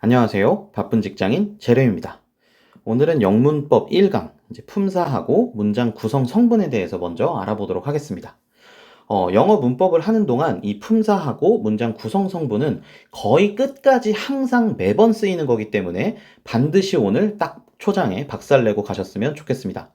안녕하세요. 바쁜 직장인 제레입니다. 오늘은 영문법 1강, 이제 품사하고 문장 구성 성분에 대해서 먼저 알아보도록 하겠습니다. 어, 영어 문법을 하는 동안 이 품사하고 문장 구성 성분은 거의 끝까지 항상 매번 쓰이는 거기 때문에 반드시 오늘 딱 초장에 박살내고 가셨으면 좋겠습니다.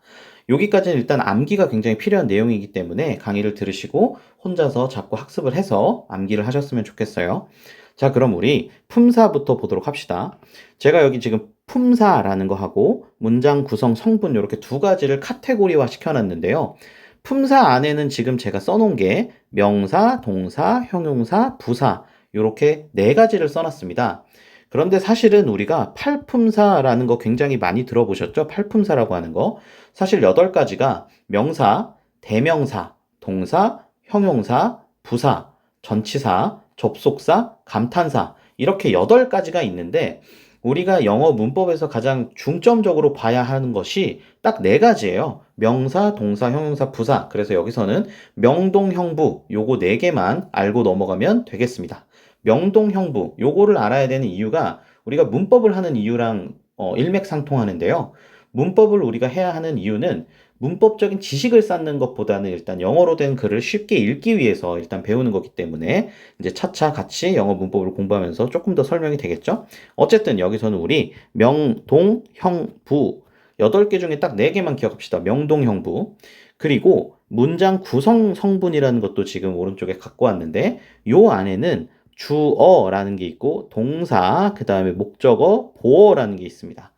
여기까지는 일단 암기가 굉장히 필요한 내용이기 때문에 강의를 들으시고 혼자서 자꾸 학습을 해서 암기를 하셨으면 좋겠어요. 자, 그럼 우리 품사부터 보도록 합시다. 제가 여기 지금 품사라는 거 하고 문장 구성 성분 이렇게 두 가지를 카테고리화 시켜놨는데요. 품사 안에는 지금 제가 써놓은 게 명사, 동사, 형용사, 부사 이렇게 네 가지를 써놨습니다. 그런데 사실은 우리가 팔품사라는 거 굉장히 많이 들어보셨죠? 팔품사라고 하는 거. 사실 여덟 가지가 명사, 대명사, 동사, 형용사, 부사, 전치사, 접속사, 감탄사 이렇게 여덟 가지가 있는데 우리가 영어 문법에서 가장 중점적으로 봐야 하는 것이 딱 네 가지예요. 명사, 동사, 형용사, 부사. 그래서 여기서는 명동 형부 요거 네 개만 알고 넘어가면 되겠습니다. 명동 형부 요거를 알아야 되는 이유가 우리가 문법을 하는 이유랑 어, 일맥상통하는데요. 문법을 우리가 해야 하는 이유는 문법적인 지식을 쌓는 것보다는 일단 영어로 된 글을 쉽게 읽기 위해서 일단 배우는 거기 때문에 이제 차차 같이 영어 문법을 공부하면서 조금 더 설명이 되겠죠? 어쨌든 여기서는 우리 명, 동, 형, 부 8개 중에 딱 4개만 기억합시다. 명동, 형부. 그리고 문장 구성 성분이라는 것도 지금 오른쪽에 갖고 왔는데 요 안에는 주어라는 게 있고 동사, 그 다음에 목적어, 보어라는 게 있습니다.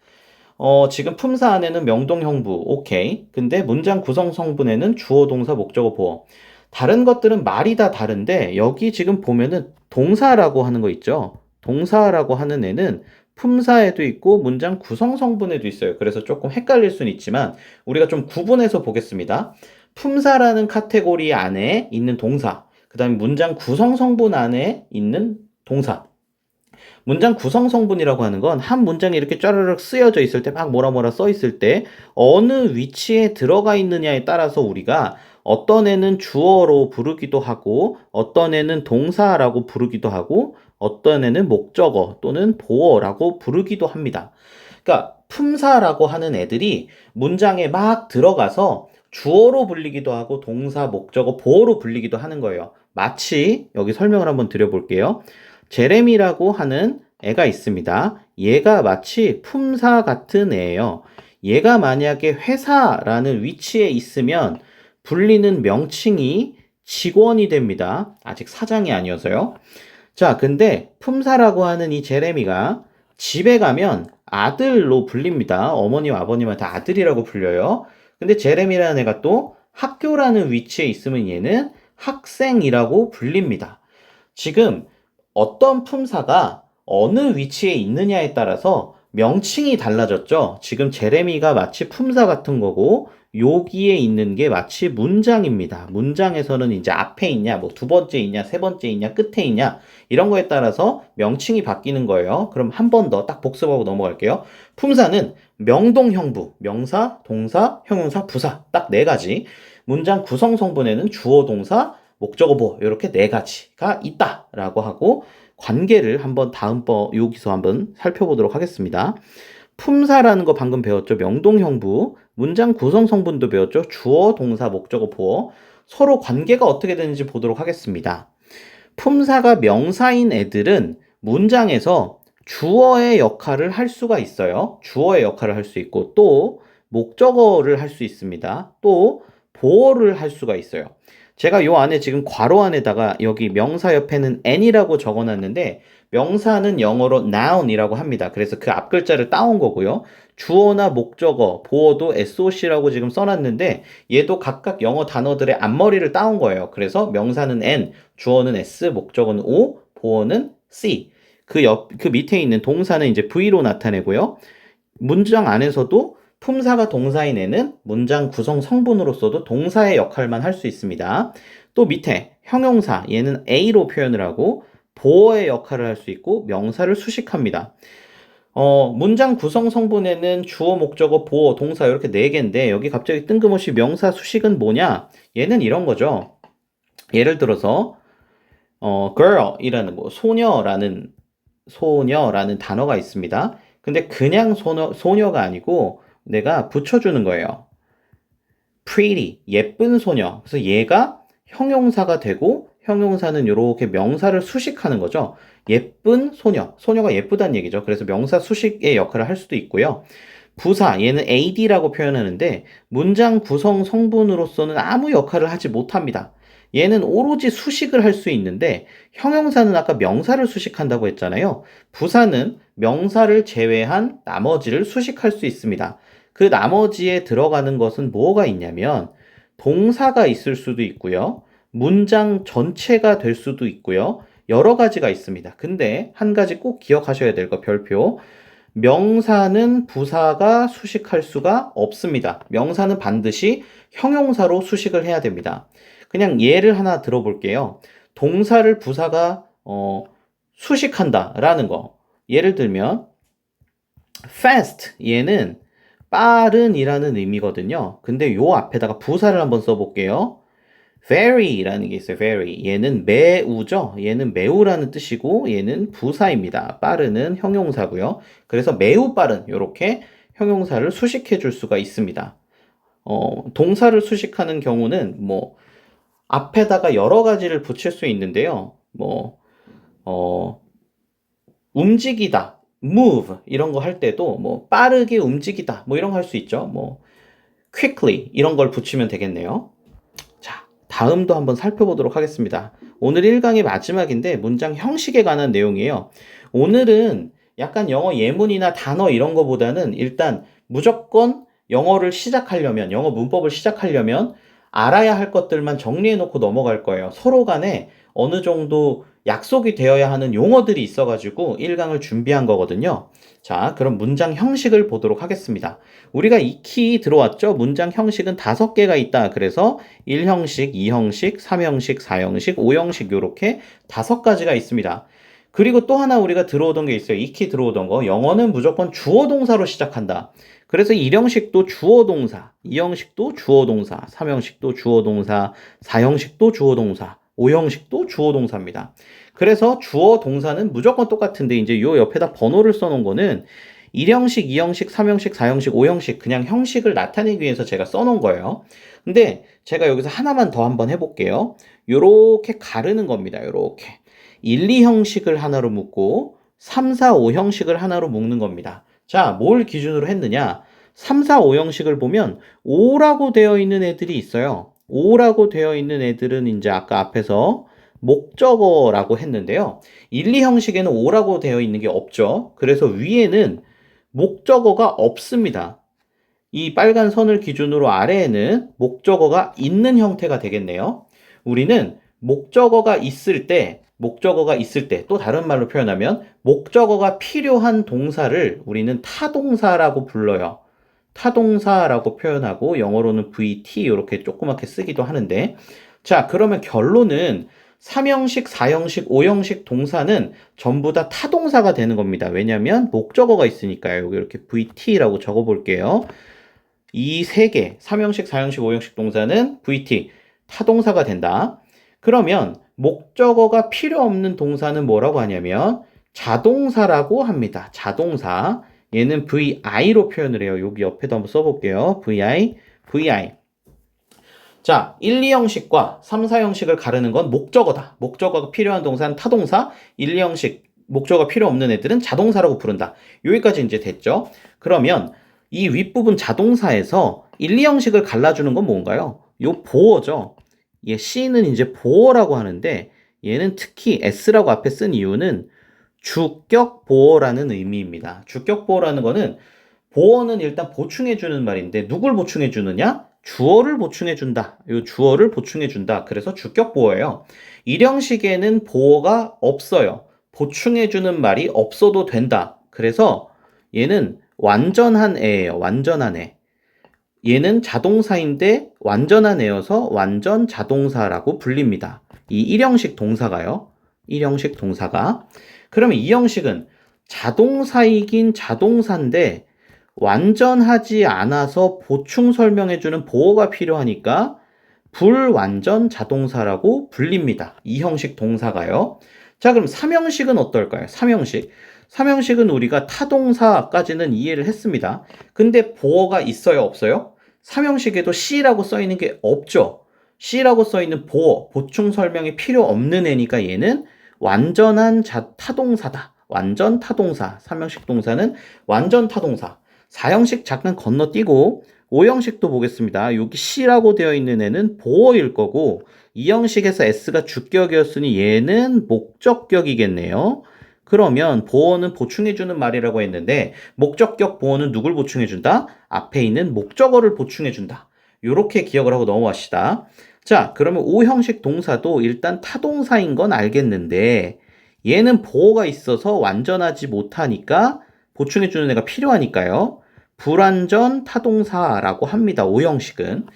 어, 지금 품사 안에는 명동 형부, 오케이. 근데 문장 구성 성분에는 주어, 동사, 목적어, 보어. 다른 것들은 말이 다 다른데 여기 지금 보면은 동사라고 하는 거 있죠. 동사라고 하는 애는 품사에도 있고 문장 구성 성분에도 있어요. 그래서 조금 헷갈릴 수는 있지만 우리가 좀 구분해서 보겠습니다. 품사라는 카테고리 안에 있는 동사, 그 다음에 문장 구성 성분 안에 있는 동사. 문장 구성 성분이라고 하는 건 한 문장이 이렇게 쫘르륵 쓰여져 있을 때 막 뭐라 뭐라 써 있을 때 어느 위치에 들어가 있느냐에 따라서 우리가 어떤 애는 주어로 부르기도 하고 어떤 애는 동사라고 부르기도 하고 어떤 애는 목적어 또는 보어라고 부르기도 합니다. 그러니까 품사라고 하는 애들이 문장에 막 들어가서 주어로 불리기도 하고 동사, 목적어, 보어로 불리기도 하는 거예요. 마치 여기 설명을 한번 드려볼게요. 제레미라고 하는 애가 있습니다. 얘가 마치 품사 같은 애예요. 얘가 만약에 회사라는 위치에 있으면 불리는 명칭이 직원이 됩니다. 아직 사장이 아니어서요. 자, 근데 품사라고 하는 이 제레미가 집에 가면 아들로 불립니다. 어머니와 아버님한테 아들이라고 불려요. 근데 제레미라는 애가 또 학교라는 위치에 있으면 얘는 학생이라고 불립니다. 지금 어떤 품사가 어느 위치에 있느냐에 따라서 명칭이 달라졌죠. 지금 제레미가 마치 품사 같은 거고 여기에 있는 게 마치 문장입니다. 문장에서는 이제 앞에 있냐, 뭐 두 번째 있냐, 세 번째 있냐, 끝에 있냐 이런 거에 따라서 명칭이 바뀌는 거예요. 그럼 한 번 더 딱 복습하고 넘어갈게요. 품사는 명동형부, 명사, 동사, 형용사, 부사 딱 네 가지. 문장 구성 성분에는 주어, 동사, 목적어, 보어 이렇게 네 가지가 있다라고 하고 관계를 한번 다음 번 여기서 한번 살펴보도록 하겠습니다. 품사라는 거 방금 배웠죠. 명동형부, 문장 구성 성분도 배웠죠. 주어, 동사, 목적어, 보어. 서로 관계가 어떻게 되는지 보도록 하겠습니다. 품사가 명사인 애들은 문장에서 주어의 역할을 할 수가 있어요. 주어의 역할을 할 수 있고 또 목적어를 할 수 있습니다. 또 보어를 할 수가 있어요. 제가 요 안에 지금 괄호 안에다가 여기 명사 옆에는 n이라고 적어놨는데 명사는 영어로 noun이라고 합니다. 그래서 그 앞 글자를 따온 거고요. 주어나 목적어, 보어도 SOC라고 지금 써놨는데 얘도 각각 영어 단어들의 앞머리를 따온 거예요. 그래서 명사는 N, 주어는 S, 목적어는 O, 보어는 C. 그 옆, 그 밑에 있는 동사는 이제 V로 나타내고요. 문장 안에서도 품사가 동사인 애는 문장 구성 성분으로서도 동사의 역할만 할 수 있습니다. 또 밑에 형용사, 얘는 A로 표현을 하고 보어의 역할을 할 수 있고 명사를 수식합니다. 어, 문장 구성 성분에는 주어, 목적어, 보어, 동사 이렇게 네 개인데 여기 갑자기 뜬금없이 명사 수식은 뭐냐? 얘는 이런 거죠. 예를 들어서 어, girl이라는 뭐 소녀라는 소녀라는 단어가 있습니다. 근데 그냥 소녀, 소녀가 아니고 내가 붙여주는 거예요. pretty, 예쁜 소녀. 그래서 얘가 형용사가 되고 형용사는 이렇게 명사를 수식하는 거죠. 예쁜 소녀. 소녀가 예쁘다는 얘기죠. 그래서 명사 수식의 역할을 할 수도 있고요. 부사, 얘는 ad라고 표현하는데 문장 구성 성분으로서는 아무 역할을 하지 못합니다. 얘는 오로지 수식을 할 수 있는데 형용사는 아까 명사를 수식한다고 했잖아요. 부사는 명사를 제외한 나머지를 수식할 수 있습니다. 그 나머지에 들어가는 것은 뭐가 있냐면 동사가 있을 수도 있고요. 문장 전체가 될 수도 있고요. 여러 가지가 있습니다. 근데 한 가지 꼭 기억하셔야 될 거 별표. 명사는 부사가 수식할 수가 없습니다. 명사는 반드시 형용사로 수식을 해야 됩니다. 그냥 예를 하나 들어볼게요. 동사를 부사가 어, 수식한다라는 거. 예를 들면 fast 얘는 빠른이라는 의미거든요. 근데 요 앞에다가 부사를 한번 써볼게요. very라는 게 있어요. very. 얘는 매우죠. 얘는 매우라는 뜻이고 얘는 부사입니다. 빠른은 형용사고요. 그래서 매우 빠른 이렇게 형용사를 수식해 줄 수가 있습니다. 어, 동사를 수식하는 경우는 뭐 앞에다가 여러 가지를 붙일 수 있는데요. 뭐 어, 움직이다, move 이런 거 할 때도 뭐 빠르게 움직이다 뭐 이런 거 할 수 있죠. 뭐 quickly 이런 걸 붙이면 되겠네요. 자, 다음도 한번 살펴보도록 하겠습니다. 오늘 1강의 마지막인데 문장 형식에 관한 내용이에요. 오늘은 약간 영어 예문이나 단어 이런 거보다는 일단 무조건 영어를 시작하려면 영어 문법을 시작하려면 알아야 할 것들만 정리해 놓고 넘어갈 거예요. 서로 간에 어느 정도 약속이 되어야 하는 용어들이 있어가지고 1강을 준비한 거거든요. 자, 그럼 문장 형식을 보도록 하겠습니다. 우리가 익히 들어왔죠? 문장 형식은 다섯 개가 있다. 그래서 1형식, 2형식, 3형식, 4형식, 5형식 요렇게 다섯 가지가 있습니다. 그리고 또 하나 우리가 들어오던 게 있어요. 익히 들어오던 거. 영어는 무조건 주어 동사로 시작한다. 그래서 1형식도 주어 동사, 2형식도 주어 동사, 3형식도 주어 동사, 4형식도 주어 동사, 5형식도 주어 동사입니다. 그래서 주어 동사는 무조건 똑같은데 이제 요 옆에다 번호를 써놓은 거는 1형식, 2형식, 3형식, 4형식, 5형식 그냥 형식을 나타내기 위해서 제가 써놓은 거예요. 근데 제가 여기서 하나만 더 한번 해볼게요. 요렇게 가르는 겁니다. 요렇게. 1, 2형식을 하나로 묶고 3, 4, 5형식을 하나로 묶는 겁니다. 자, 뭘 기준으로 했느냐? 3, 4, 5형식을 보면 5라고 되어 있는 애들이 있어요. 5라고 되어 있는 애들은 이제 아까 앞에서 목적어라고 했는데요. 1, 2 형식에는 5라고 되어 있는 게 없죠. 그래서 위에는 목적어가 없습니다. 이 빨간 선을 기준으로 아래에는 목적어가 있는 형태가 되겠네요. 우리는 목적어가 있을 때, 목적어가 있을 때, 또 다른 말로 표현하면 목적어가 필요한 동사를 우리는 타동사라고 불러요. 타동사라고 표현하고 영어로는 VT 이렇게 조그맣게 쓰기도 하는데 자 그러면 결론은 3형식, 4형식, 5형식 동사는 전부 다 타동사가 되는 겁니다. 왜냐하면 목적어가 있으니까요. 여기 이렇게 VT라고 적어볼게요. 이 세 개, 3형식, 4형식, 5형식 동사는 VT, 타동사가 된다. 그러면 목적어가 필요 없는 동사는 뭐라고 하냐면 자동사라고 합니다. 자동사. 얘는 VI로 표현을 해요. 여기 옆에도 한번 써볼게요. VI, VI. 자, 1, 2 형식과 3, 4 형식을 가르는 건 목적어다. 목적어가 필요한 동사는 타동사, 1, 2 형식 목적어 필요 없는 애들은 자동사라고 부른다. 여기까지 이제 됐죠? 그러면 이 윗부분 자동사에서 1, 2 형식을 갈라주는 건 뭔가요? 요 보어죠. 얘 C는 이제 보어라고 하는데 얘는 특히 S라고 앞에 쓴 이유는 주격 보어라는 의미입니다. 주격 보어라는 거는 보어는 일단 보충해 주는 말인데 누굴 보충해 주느냐? 주어를 보충해 준다. 이 주어를 보충해 준다. 그래서 주격 보어예요. 일형식에는 보어가 없어요. 보충해 주는 말이 없어도 된다. 그래서 얘는 완전한 애예요. 완전한 애. 얘는 자동사인데 완전한 애여서 완전 자동사라고 불립니다. 이 일형식 동사가요. 일형식 동사가. 그러면 이 형식은 자동사이긴 자동사인데 완전하지 않아서 보충 설명해주는 보어가 필요하니까 불완전 자동사라고 불립니다. 이 형식 동사가요. 자, 그럼 삼형식은 어떨까요? 삼형식. 삼형식은 우리가 타동사까지는 이해를 했습니다. 근데 보어가 있어요, 없어요? 삼형식에도 C라고 써 있는 게 없죠. C라고 써 있는 보어, 보충 설명이 필요 없는 애니까 얘는 완전한 자, 타동사다. 완전 타동사. 삼형식 동사는 완전 타동사. 사형식 잠깐 건너뛰고 오형식도 보겠습니다. 여기 C라고 되어 있는 애는 보어일 거고 이 형식에서 S가 주격이었으니 얘는 목적격이겠네요. 그러면 보어는 보충해주는 말이라고 했는데 목적격 보어는 누굴 보충해준다? 앞에 있는 목적어를 보충해준다. 이렇게 기억을 하고 넘어갑시다. 자, 그러면 오 형식 동사도 일단 타동사인 건 알겠는데 얘는 보어가 있어서 완전하지 못하니까 보충해 주는 애가 필요하니까요. 불완전 타동사라고 합니다. 오 형식은.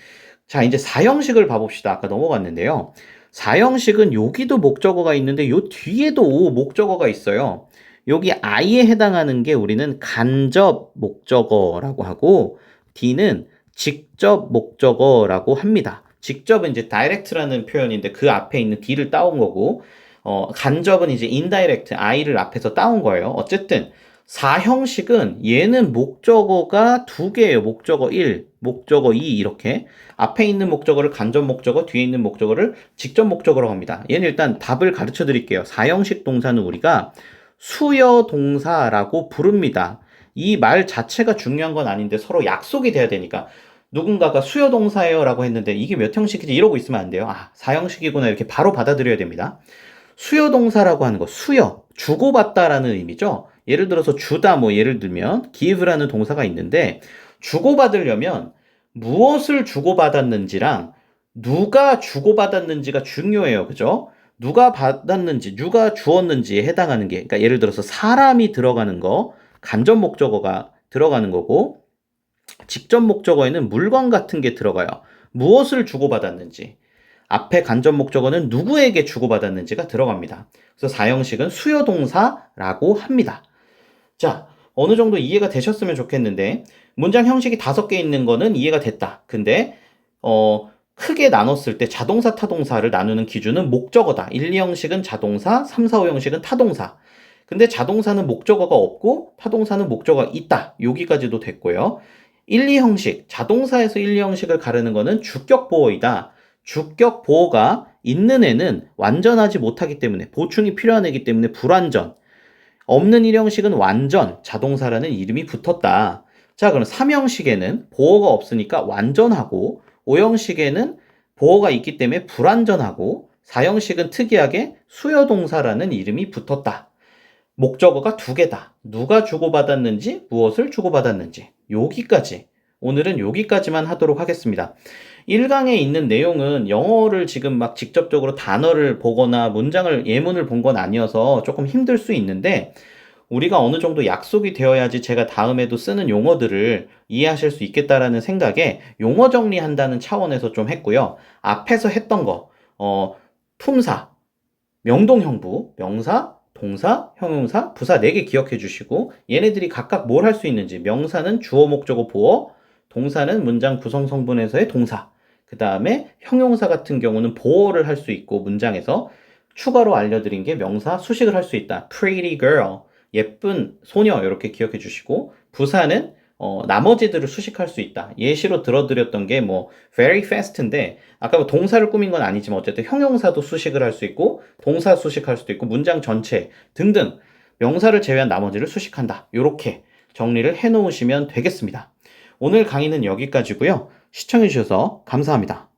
자, 이제 사 형식을 봐 봅시다. 아까 넘어갔는데요. 사 형식은 여기도 목적어가 있는데 요 뒤에도 목적어가 있어요. 여기 I에 해당하는 게 우리는 간접 목적어라고 하고 D는 직접 목적어라고 합니다. 직접은 이제 direct라는 표현인데 그 앞에 있는 D를 따온 거고 어, 간접은 이제 indirect I를 앞에서 따온 거예요. 어쨌든 사형식은 얘는 목적어가 두 개예요. 목적어 1, 목적어 2 이렇게 앞에 있는 목적어를 간접 목적어, 뒤에 있는 목적어를 직접 목적어로 합니다. 얘는 일단 답을 가르쳐 드릴게요. 사형식 동사는 우리가 수여 동사라고 부릅니다. 이 말 자체가 중요한 건 아닌데 서로 약속이 돼야 되니까 누군가가 수여 동사예요라고 했는데 이게 몇 형식이지 이러고 있으면 안 돼요. 아, 사형식이구나 이렇게 바로 받아들여야 됩니다. 수여 동사라고 하는 거 수여 주고받다라는 의미죠. 예를 들어서 주다 뭐 예를 들면 give라는 동사가 있는데 주고받으려면 무엇을 주고받았는지랑 누가 주고받았는지가 중요해요. 그죠? 누가 받았는지, 누가 주었는지에 해당하는 게, 그러니까 예를 들어서 사람이 들어가는 거, 간접 목적어가 들어가는 거고, 직접 목적어에는 물건 같은 게 들어가요. 무엇을 주고받았는지. 앞에 간접 목적어는 누구에게 주고받았는지가 들어갑니다. 그래서 사형식은 수요 동사라고 합니다. 자, 어느 정도 이해가 되셨으면 좋겠는데, 문장 형식이 다섯 개 있는 거는 이해가 됐다. 근데, 어, 크게 나눴을 때 자동사, 타동사를 나누는 기준은 목적어다. 1, 2형식은 자동사, 3, 4, 5형식은 타동사. 근데 자동사는 목적어가 없고 타동사는 목적어가 있다. 여기까지도 됐고요. 1, 2형식, 자동사에서 1, 2형식을 가르는 거는 주격 보어이다. 주격 보어가 있는 애는 완전하지 못하기 때문에 보충이 필요한 애기 때문에 불완전. 없는 1형식은 완전, 자동사라는 이름이 붙었다. 자, 그럼 3형식에는 보어가 없으니까 완전하고 5형식에는 보어가 있기 때문에 불완전하고 4형식은 특이하게 수여동사라는 이름이 붙었다. 목적어가 두 개다. 누가 주고받았는지, 무엇을 주고받았는지. 여기까지. 오늘은 여기까지만 하도록 하겠습니다. 1강에 있는 내용은 영어를 지금 막 직접적으로 단어를 보거나 문장을, 예문을 본 건 아니어서 조금 힘들 수 있는데, 우리가 어느 정도 약속이 되어야지 제가 다음에도 쓰는 용어들을 이해하실 수 있겠다라는 생각에 용어 정리한다는 차원에서 좀 했고요. 앞에서 했던 거, 어, 품사, 명동형부, 명사, 동사, 형용사, 부사 4개 기억해 주시고 얘네들이 각각 뭘 할 수 있는지 명사는 주어, 목적어, 보어, 동사는 문장 구성 성분에서의 동사, 그 다음에 형용사 같은 경우는 보어를 할 수 있고 문장에서 추가로 알려드린 게 명사 수식을 할 수 있다. pretty girl, 예쁜 소녀 이렇게 기억해 주시고 부사는 어, 나머지들을 수식할 수 있다. 예시로 들어드렸던 게 뭐 very fast인데 아까 뭐 동사를 꾸민 건 아니지만 어쨌든 형용사도 수식을 할 수 있고 동사 수식할 수도 있고 문장 전체 등등 명사를 제외한 나머지를 수식한다. 이렇게 정리를 해 놓으시면 되겠습니다. 오늘 강의는 여기까지고요. 시청해 주셔서 감사합니다.